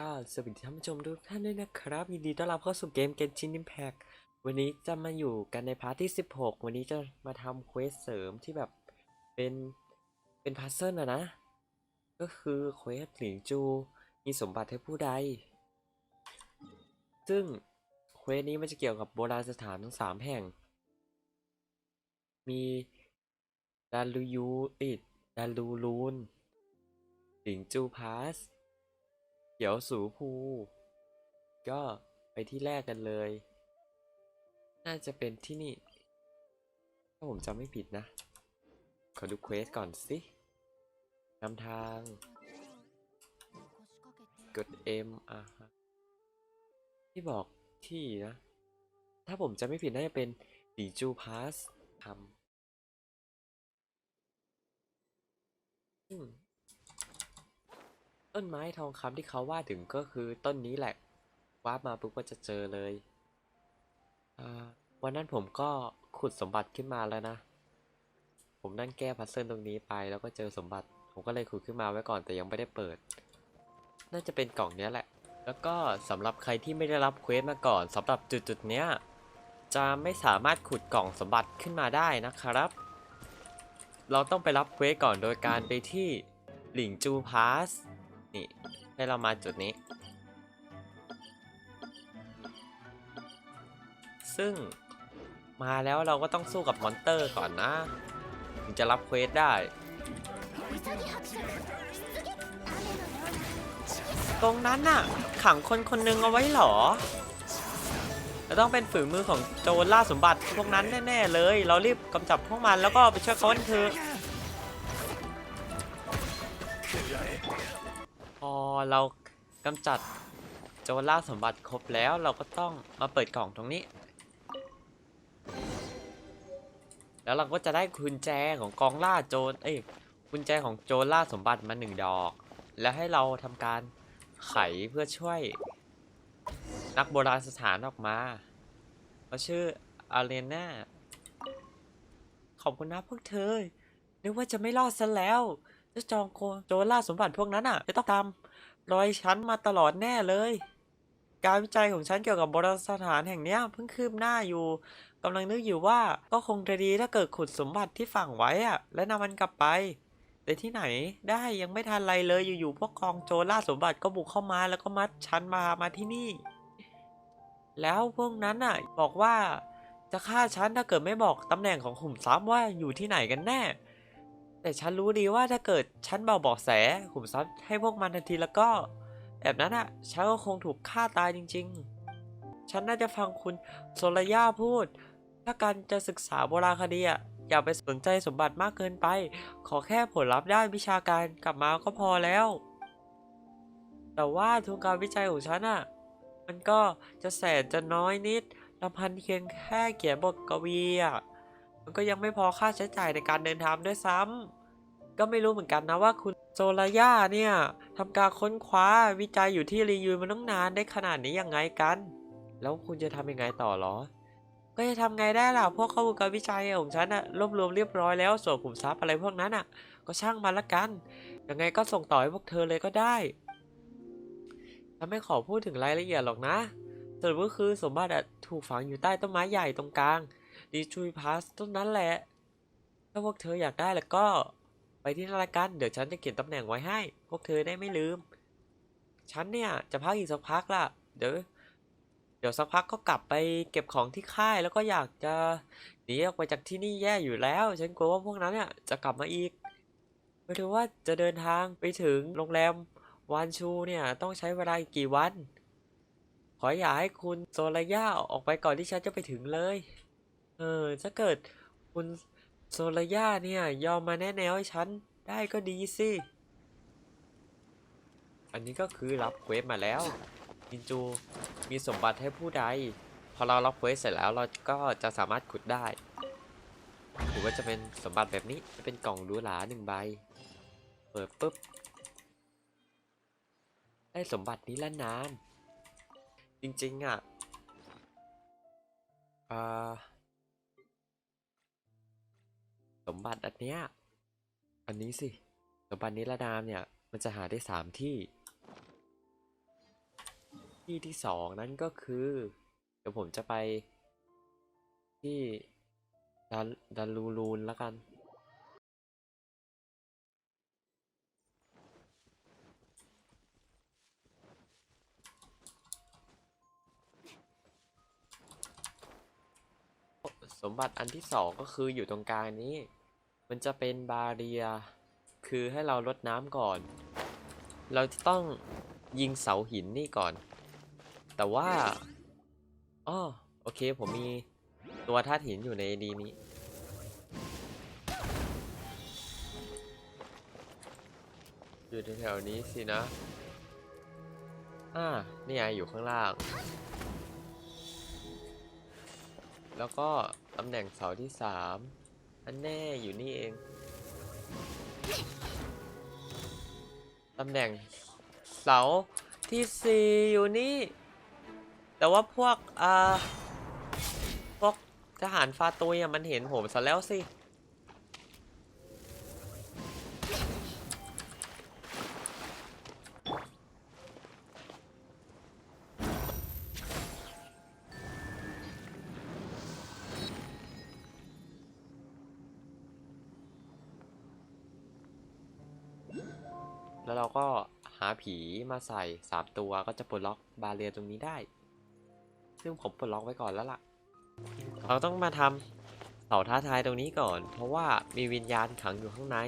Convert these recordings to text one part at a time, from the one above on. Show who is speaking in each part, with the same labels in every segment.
Speaker 1: ก็สวัสดีท่านผู้ชมทุกท่านด้วยนะครับ ยินดีต้อนรับเข้าสู่เกม Genshin Impact วันนี้จะมาอยู่กันในพาร์ทที่ 16 วันนี้จะมาทำเควสเสริมที่แบบเป็นเป็นพัซเซิลอะนะ ก็คือเควสหลิงจูมีสมบัติให้ผู้ใด ซึ่งเควสนี้มันจะเกี่ยวกับโบราณสถานทั้งสามแห่ง มีดาลูยูอิดดาลูลูนหลิงจูพาสเขียวสูภู ก็ไปที่แรกกันเลย น่าจะเป็นที่นี่ ถ้าผมจำไม่ผิดนะ ขอดูเควสก่อนสินำทาง กด M อะฮะที่บอกที่นะ ถ้าผมจำไม่ผิดน่าจะเป็นหลีจูพาสทำ ต้นไม้ทองคำที่เขาว่าถึงก็คือต้นนี้แหละวามาปุ๊บก็จะเจอเลยวันนั้นผมก็ขุดสมบัติขึ้นมาแล้วนะ ผมนั่งแก้พัซเซิลตรงนี้ไปแล้วก็เจอสมบัติ ผมก็เลยขุดขึ้นมาไว้ก่อนแต่ยังไม่ได้เปิด น่าจะเป็นกล่องนี้แหละ แล้วก็สำหรับใครที่ไม่ได้รับเควสมาก่อนสำหรับจุดๆเนี้ยจะไม่สามารถขุดกล่องสมบัติขึ้นมาได้นะครับ เราต้องไปรับเควสก่อนโดยการไปที่หลิงจูพาส นี่ให้เรามาจุดนี้ ซึ่งมาแล้วเราก็ต้องสู้กับมอนเตอร์ก่อนนะ ถึงจะรับเควสได้ ตรงนั้นน่ะ ขังคนคนหนึงเอาไว้หรอจะต้องเป็นฝีมือของโจรล่าสมบัติพวกนั้นแน่ ๆ เลย เรารีบกำจับพวกมันแล้วก็ไปช่วยเขากันเถอะ เรากำจัดโจรล่าสมบัติครบแล้วเราก็ต้องมาเปิดกล่องตรงนี้ แล้วเราก็จะได้กุญแจของกองล่าโจรเอ้ยกุญแจของโจรล่าสมบัติมาหนึ่งดอก แล้วให้เราทำการไขเพื่อช่วย นักโบราณสถานออกมาเขาชื่ออาเรนาขอบคุณนะพวกเธอนึกว่าจะไม่รอดซะแล้วเจ้าจองโคโจรล่าสมบัติพวกนั้นอะจะต้องตาม รอยฉันมาตลอดแน่เลย การวิจัยของฉันเกี่ยวกับโบราณสถานแห่งนี้เพิ่งคืบหน้าอยู่กำลังนึกอยู่ว่าก็คงจะดีถ้าเกิดขุดสมบัติที่ฝังไว้อะและนำมันกลับไป แต่ที่ไหนได้ยังไม่ทันไรเลยอยู่ๆพวกกองโจรล่าสมบัติก็บุกเข้ามาแล้วก็มัดฉันมามาที่นี่ แล้วพวกนั้นอะบอกว่าจะฆ่าฉันถ้าเกิดไม่บอกตำแหน่งของขุมทรัพย์ว่าอยู่ที่ไหนกันแน่ แต่ฉันรู้ดีว่าถ้าเกิดฉันบอกเบอกแสขุมทรัพย์ให้พวกมันทันทีแล้วก็ แบบนั้นอะฉันก็คงถูกฆ่าตายจริง ๆ ฉันน่าจะฟังคุณโซลย่าพูด ถ้าการจะศึกษาโบราณคดีอะอย่าไปสนใจสมบัติมากเกินไป ขอแค่ผลลัพธ์ด้านวิชาการกลับมาก็พอแล้ว แต่ว่าทุนการวิจัยของฉันอะมันก็จะแสนจะน้อยนิดลำพันเพียงแค่เขียนบทกวีอะ มันก็ยังไม่พอค่าใช้จ่ายในการเดินทางด้วยซ้ำก็ไม่รู้เหมือนกันนะว่าคุณโซลาย่าเนี่ยทำการค้นคว้าวิจัยอยู่ที่รียูนมาตั้งนานได้ขนาดนี้ยังไงกัน แล้วคุณจะทำยังไงต่อหรอ ก็จะทำไงได้ล่ะพวกข้อมูลการวิจัยของฉันอะรวบรวมเรียบร้อยแล้วส่วนขุมทรัพย์อะไรพวกนั้นอะก็ช่างมันละกันยังไงก็ส่งต่อให้พวกเธอเลยก็ได้ฉันไม่ขอพูดถึงรายละเอียดหรอกนะสรุปก็คือสมบัติถูกฝังอยู่ใต้ต้นไม้ใหญ่ตรงกลาง ดีจูพาสต้นนั้นแหละ ถ้าพวกเธออยากได้แล้วก็ ไปที่นั่นละกันเดี๋ยวฉันจะเขียนตำแหน่งไว้ให้ พวกเธอได้ไม่ลืม ฉันเนี่ยจะพักอีกสักพักล่ะ เดี๋ยว เดี๋ยวสักพักก็กลับไปเก็บของที่ค่ายแล้วก็อยากจะหนีออกไปจากที่นี่แย่อยู่แล้ว ฉันกลัวว่าพวกนั้นเนี่ยจะกลับมาอีกไม่รู้ว่าจะเดินทางไปถึงโรงแรมวานชูเนี่ยต้องใช้เวลาอีกกี่วัน ขออย่าให้คุณโซลาย่าออกไปก่อนที่ฉันจะไปถึงเลย เออ ถ้าเกิดคุณโซลาย่าเนี่ย ยอมมาแน่แนวให้ฉัน ได้ก็ดีสิ อันนี้ก็คือรับเควสมาแล้วมินจู มีสมบัติให้ผู้ใด พอเรารับเควสเสร็จแล้วเราก็จะสามารถขุดได้ หรือว่าจะเป็นสมบัติแบบนี้ จะเป็นกล่องหรูหราหนึ่งใบ เปิดปุ๊บ ได้สมบัตินี้ละนานจริงๆอะ อ่า สมบัติอันเนี้ยอันนี้สิ สมบัตินิรนามเนี่ย มันจะหาได้สามที่ ที่ที่สองนั้นก็คือ เดี๋ยวผมจะไปที่ดันดันลูลูนแล้วกัน สม บัติอันที่สองก็คืออยู่ตรงกลางนี้ มันจะเป็นบาเรีย คือให้เราลดน้ำก่อน เราจะต้องยิงเสาหินนี่ก่อน แต่ว่าอ๋อโอเคผมมีตัวธาตุหินอยู่ในดีนี้ อยู่แถวๆนี้สินะ อ่า นี่ไงอยู่ข้างล่าง แล้วก็ ตำแหน่งเสาที่สามอันแน่อยู่นี่เอง ตำแหน่งเสาที่สี่อยู่นี่ แต่ว่าพวก อ่า พวกทหารฟาตุยมันเห็นผมซะแล้วสิ แล้วเราก็หาผีมาใส่ 3 ตัวก็จะปลดล็อกบาเรียตรงนี้ได้ ซึ่งผมปลดล็อกไว้ก่อนแล้วล่ะ เราต้องมาทำเสาท้าทายตรงนี้ก่อน เพราะว่ามีวิญญาณขังอยู่ข้างใน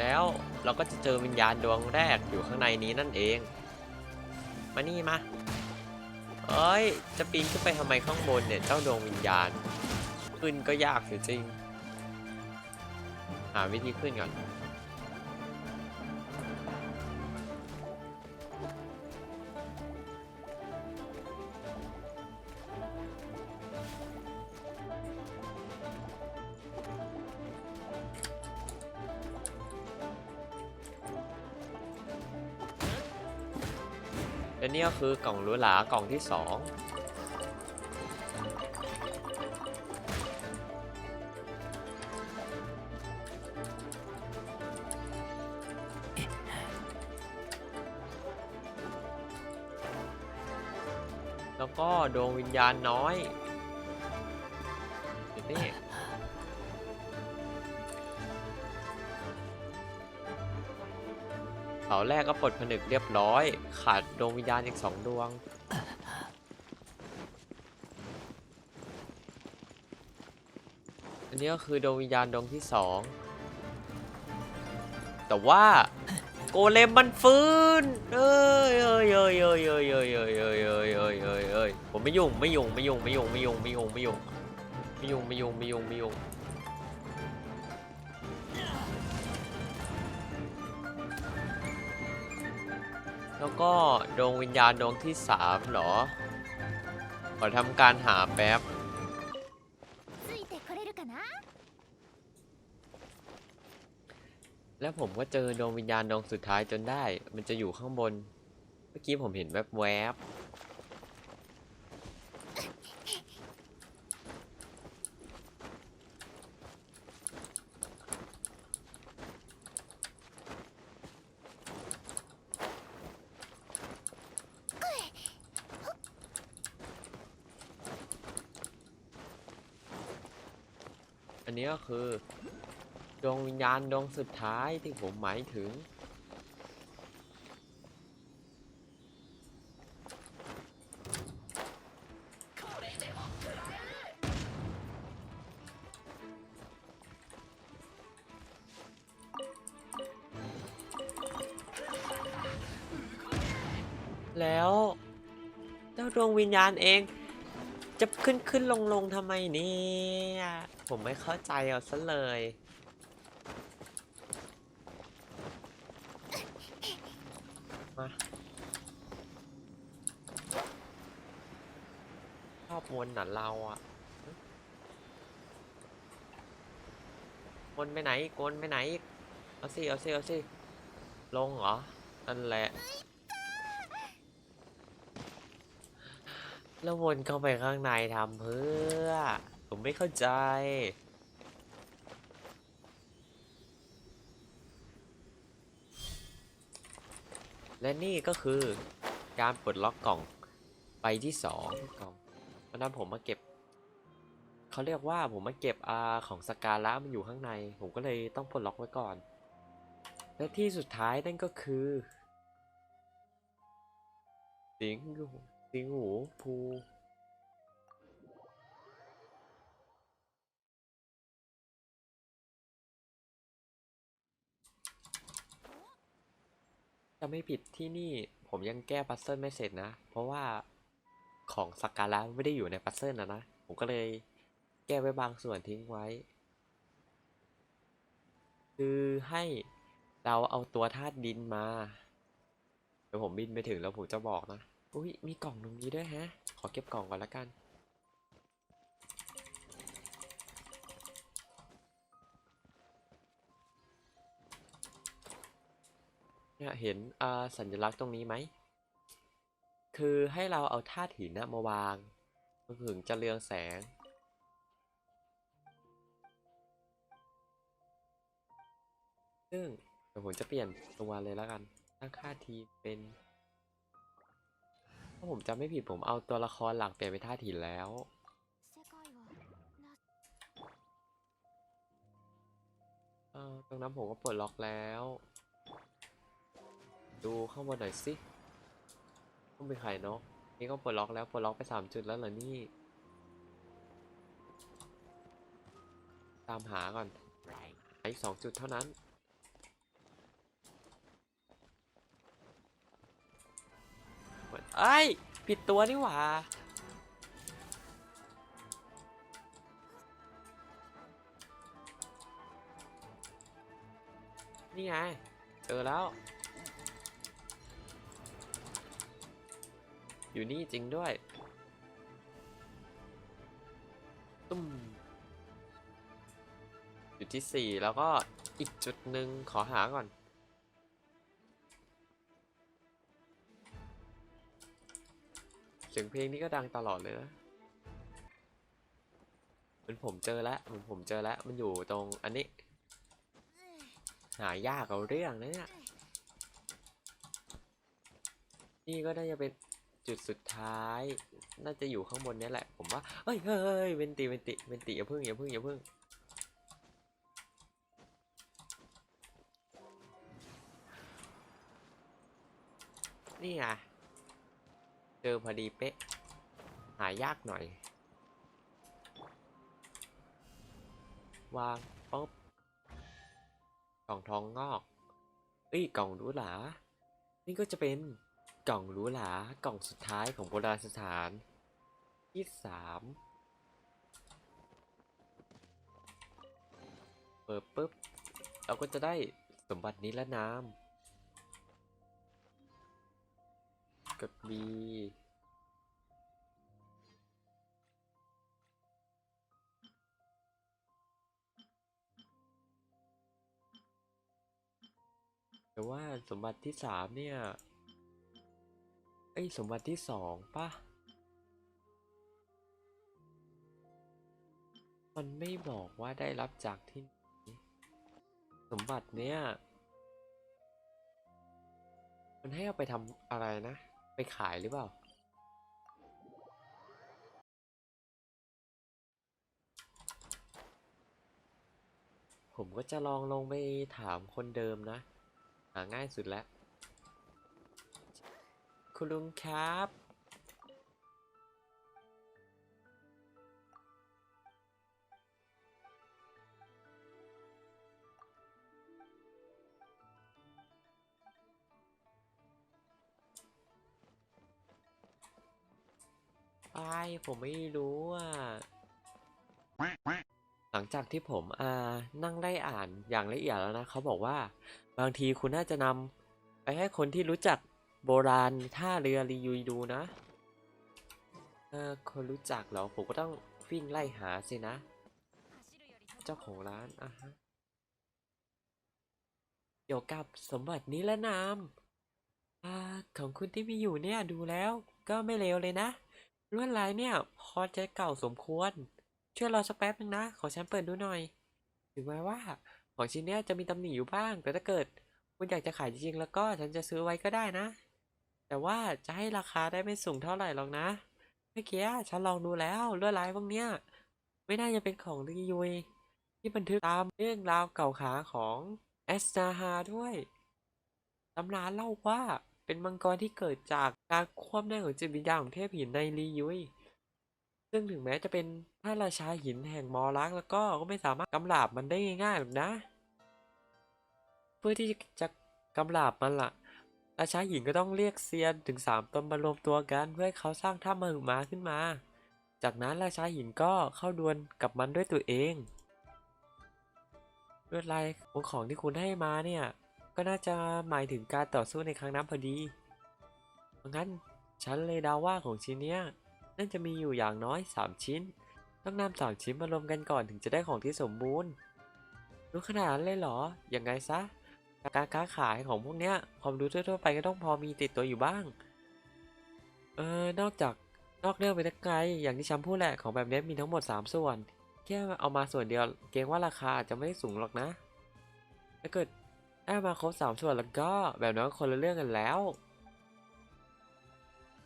Speaker 1: แล้ว เราก็จะเจอวิญญาณดวงแรกอยู่ข้างในนี้นั่นเอง มานี่มาเอ้ย จะปีนขึ้นไปทำไมข้างบนเนี่ย เจ้าดวงวิญญาณ ขึ้นก็ยากเสียจริง หาวิธีขึ้นก่อน และนี่ก็คือกล่องหรูหรากล่องที่สองแล้วก็ดวงวิญญาณน้อยาแรกก็ปลดผนึกเรียบร้อย ขาดดวงวิญญาณอีกสองดวง อันนี้ก็คือดวงวิญญาณดวงที่สอง แต่ว่าโกเลมมันฟื้น เอ้ยเอ้ยเอ้ยเอ้ยเอ้ยเอ้ยเอ้ยเอ้ยเอ้ยเอ้ยเอ้ยเอ้ยผมไม่ยุ่งไม่ยุ่งไม่ยุ่งไม่ยุ่งไม่ยุ่งไม่ยุ่งไม่ยุ่งไม่ยุ่งไม่ยุ่งไม่ยุ่งไม่ยุ่ง แล้วก็ดวงวิญญาณดวงที่สามเหรอ ขอทำการหาแป๊บ แล้วผมก็เจอดวงวิญญาณดวงสุดท้ายจนได้ มันจะอยู่ข้างบน เมื่อกี้ผมเห็นแวบๆ ญญาณดวงสุดท้ายที่ผมหมายถึง แล้วเจ้าดวงวิญญาณเอง จะขึ้นขึ้นลงลงทำไมเนี่ย ผมไม่เข้าใจเอาซะเลย มาช อบวนน่ะเราอะวนไปไหนอีกวนไปไหนอีกเอาสิเอาสิเอาสิลงเหรอ นั่นแหละ แล้ววนเข้าไปข้างในทำเพื่อ ผมไม่เข้าใจและนี่ก็คือการปลดล็อกกล่องใบที่สองกล่อง เพราะนั้นผมมาเก็บเขาเรียกว่าผมมาเก็บอาของสกาละมันอยู่ข้างใน ผมก็เลยต้องปลดล็อกไว้ก่อน และที่สุดท้ายนั่นก็คือสิงหูสิงหูภูจะไม่ผิดที่นี่ผมยังแก้พัซเซิลไม่เสร็จนะ เพราะว่า ของสักการะไม่ได้อยู่ในพัซเซิลนะนะ ผมก็เลยแก้ไว้บางส่วนทิ้งไว้ คือให้เราเอาตัวธาตุดินมา เดี๋ยวผมบินไปถึงแล้วผมจะบอกนะ อุ้ยมีกล่องตรงนี้ด้วยฮะ ขอเก็บกล่องก่อนละกันเนี่ยเห็นอสัญลักษณ์ตรงนี้ไหม คือให้เราเอาธาตุหินนะมาวางมันถึงจะเรืองแสง ซึ่งเดี๋ยวผมจะเปลี่ยนตัวเลยแล้วกัน ตั้งค่าทีเป็นถ้าผมจำไม่ผิดผมเอาตัวละครหลักเปลี่ยนไปธาตุหินแล้วตรงนั้นผมก็ปลดล็อกแล้ว ดูข้างบนหน่อยสิ ต้องเป็นไขนก นี่ก็ปลดล็อกแล้วปลดล็อกไปสามจุดแล้วเหรอนี่ ตามหาก่อนหาอีกสองจุดเท่านั้นเอ้ผิดตัวนี่หว่านี่ไง เจอแล้ว อยู่นี่จริงด้วย ตุ้ม จุดที่สี่แล้วก็อีกจุดหนึ่งขอหาก่อน เสียงเพลงนี้ก็ดังตลอดเลยนะเหมือนผมเจอแล้วเหมือนผมเจอแล้ว มันอยู่ตรงอันนี้ หายากเอาเรื่องนะเนี่ย นี่ก็น่าจะเป็น จุดสุดท้าย น่าจะอยู่ข้างบนนี้แหละ ผมว่าเฮ้ยเฮ้ยเฮ้ยเวนติเวนติเวนติอย่าพึ่งอย่าพึ่งอย่าพึ่งนี่ไงเจอพอดีเป๊ะ หายากหน่อย วางปุ๊บกล่องทองงอกเอ้ยกล่องหรูหรานี่ก็จะเป็น กล่องหรูหรากล่องสุดท้ายของโบราณสถาน ที่สามเปิดปุ๊บ เราก็จะได้สมบัตินี้และนาม กด B แต่ว่าสมบัติที่สามเนี่ย เอ้ยสมบัติที่สองปะมันไม่บอกว่าได้รับจากที่สมบัติเนี่ยมันให้เอาไปทำอะไรนะ ไปขายหรือเปล่าผมก็จะลองลงไปถามคนเดิมนะ หาง่ายสุดแล้ว คุณลุงครับ ไปผมไม่รู้อะ หลังจากที่ผมอ่านั่งได้อ่านอย่างละเอียดแล้วนะ เขาบอกว่า บางทีคุณน่าจะนำไปให้คนที่รู้จัก โบราณท่าเรือรียุยดูนะเออคนรู้จักเหรอ ผมก็ต้องวิ่งไล่หาสินะ เจ้าของร้านอะฮะเกี่ยวกับสมบัตินี้และนามอของคุณที่มีอยู่เนี่ยดูแล้วก็ไม่เลวเลยนะลวดลายเนี่ย พอจะเก่าสมควร ช่วยรอสักแป๊บนึงนะ ขอฉันเปิดดูหน่อย ถึงแม้ว่า ของชิ้นเนี้ยจะมีตำหนิอยู่บ้าง แต่ถ้าเกิด คุณอยากจะขายจริงๆแล้วก็ฉันจะซื้อไว้ก็ได้นะ แต่ว่าจะให้ราคาได้ไม่สูงเท่าไหร่หรอกนะ เมื่อกี้ฉันลองดูแล้วลวดลายพวกเนี้ย ไม่น่าจะเป็นของลียุย ที่บันทึกตามเรื่องราวเก่าขาของแอสนาฮาด้วยตำนานเล่าว่าเป็นมังกรที่เกิดจากการควบได้ของจิตวิญญาณของเทพหินในลียุย ซึ่งถึงแม้จะเป็นพระราชาหินแห่งมอรักแล้วก็ก็ไม่สามารถกำราบมันได้ง่ายๆหรอกนะ เพื่อที่จะกำราบมันล่ะ ราชาหินก็ต้องเรียกเซียนถึงสามตนมารวมตัวกันเพื่อให้เขาสร้างถ้ำมหึมาขึ้นมา จากนั้นราชาหินก็เข้าดวลกับมันด้วยตัวเองลวดลายของของที่คุณให้มาเนี่ย ก็น่าจะหมายถึงการต่อสู้ในครั้งนั้นพอดีเพราะงั้นฉันเลยเดาว่าของชิ้นเนี้ยน่าจะมีอยู่อย่างน้อย 3 ชิ้น ต้องนำสามชิ้นมารวมกันก่อนถึงจะได้ของที่สมบูรณ์รู้ขนาดนั้นเลยเหรอ ยังไงซะ การค้าขายของพวกเนี้ยความรู้ทั่วๆไปก็ต้องพอมีติดตัวอยู่บ้าง เออนอกจากนอกเรื่องไปนักไกลอย่างที่ฉันพูดแหละของแบบนี้มีทั้งหมด 3 ส่วน แค่เอามาส่วนเดียวเกรงว่าราคาอาจจะไม่ได้สูงหรอกนะถ้าเกิดได้มาครบ3ส่วนแล้วก็แบบนั้นคนละเรื่องกันแล้ว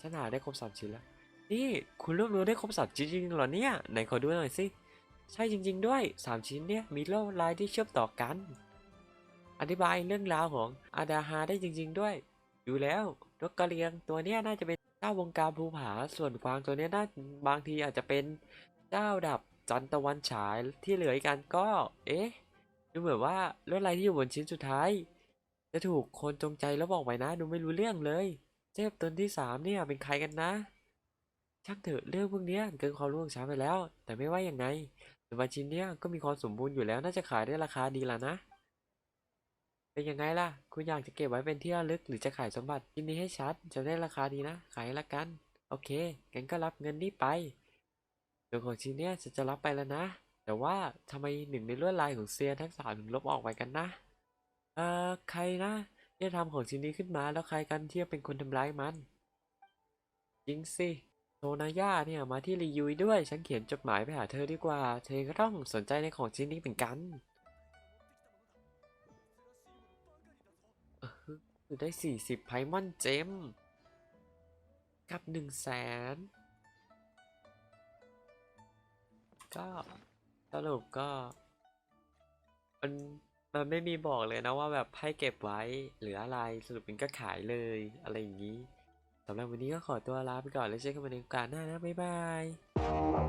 Speaker 1: ฉันหาได้ครบ3ชิ้นแล้ว นี่คุณรวบรวมได้ครบ3ชิ้นจริงๆเหรอเนี่ยไหนขอดูหน่อยสิ ใช่จริง ๆ ด้วย3ชิ้นเนี่ยมีลวดลายที่เชื่อมต่อกัน อธิบายเรื่องราวของอาดาฮาได้จริง ๆ ด้วย อยู่แล้วนกกระเรียงตัวเนี้ยน่าจะเป็นเจ้าวงการภูผาส่วนกวางตัวเนี้ยน่าบางทีอาจจะเป็นเจ้าดับจันตะวันฉายที่เหลืออีกกันก็ เอ๊ะดูเหมือนว่าลวดลายที่อยู่บนชิ้นสุดท้าย จะถูกคนจงใจแล้วบอกไว้นะดูไม่รู้เรื่องเลยเทพตนที่สามเนี่ยเป็นใครกันนะช่างเถอะเรื่องพวกเนี้ยเกินความรู้ของฉันไปแล้ว แต่ไม่ว่าอย่างไงแต่ว่าชิ้นเนี้ยก็มีความสมบูรณ์อยู่แล้วน่าจะขายได้ราคาดีละนะ เป็นยังไงล่ะ คุณอยากจะเก็บไว้เป็นที่ระลึกหรือจะขายสมบัติชินนี้ให้ชัดจะได้ราคาดีนะ ขายละกัน โอเค งั้นก็รับเงินนี่ไปส่วนของชิ้นเนี้ยฉันจะรับไปแล้วนะ แต่ว่าทำไมหนึ่งในลวดลายของเซียนทั้งสามถึงลบออกไปกันนะ เอ่อ ใครนะที่ทำของชิ้นนี้ขึ้นมาแล้วใครกันที่จะเป็นคนทำร้ายมัน จริงสิโทนาย่าเนี่ยมาที่รียุยด้วย ฉันเขียนจดหมายไปหาเธอดีกว่า เธอก็ต้องสนใจในของชิ้นนี้เหมือนกัน คือได้สี่สิบไพมอนเจมกับหนึ่งแสนก็สรุปก็ มันมันไม่มีบอกเลยนะว่าแบบให้เก็บไว้หรืออะไรสรุปมันก็ขายเลยอะไรอย่างนี้สำหรับวันนี้ก็ขอตัวลาไปก่อนแล้วเจอกันใหม่ในโอกาสหน้านะ บ๊ายบาย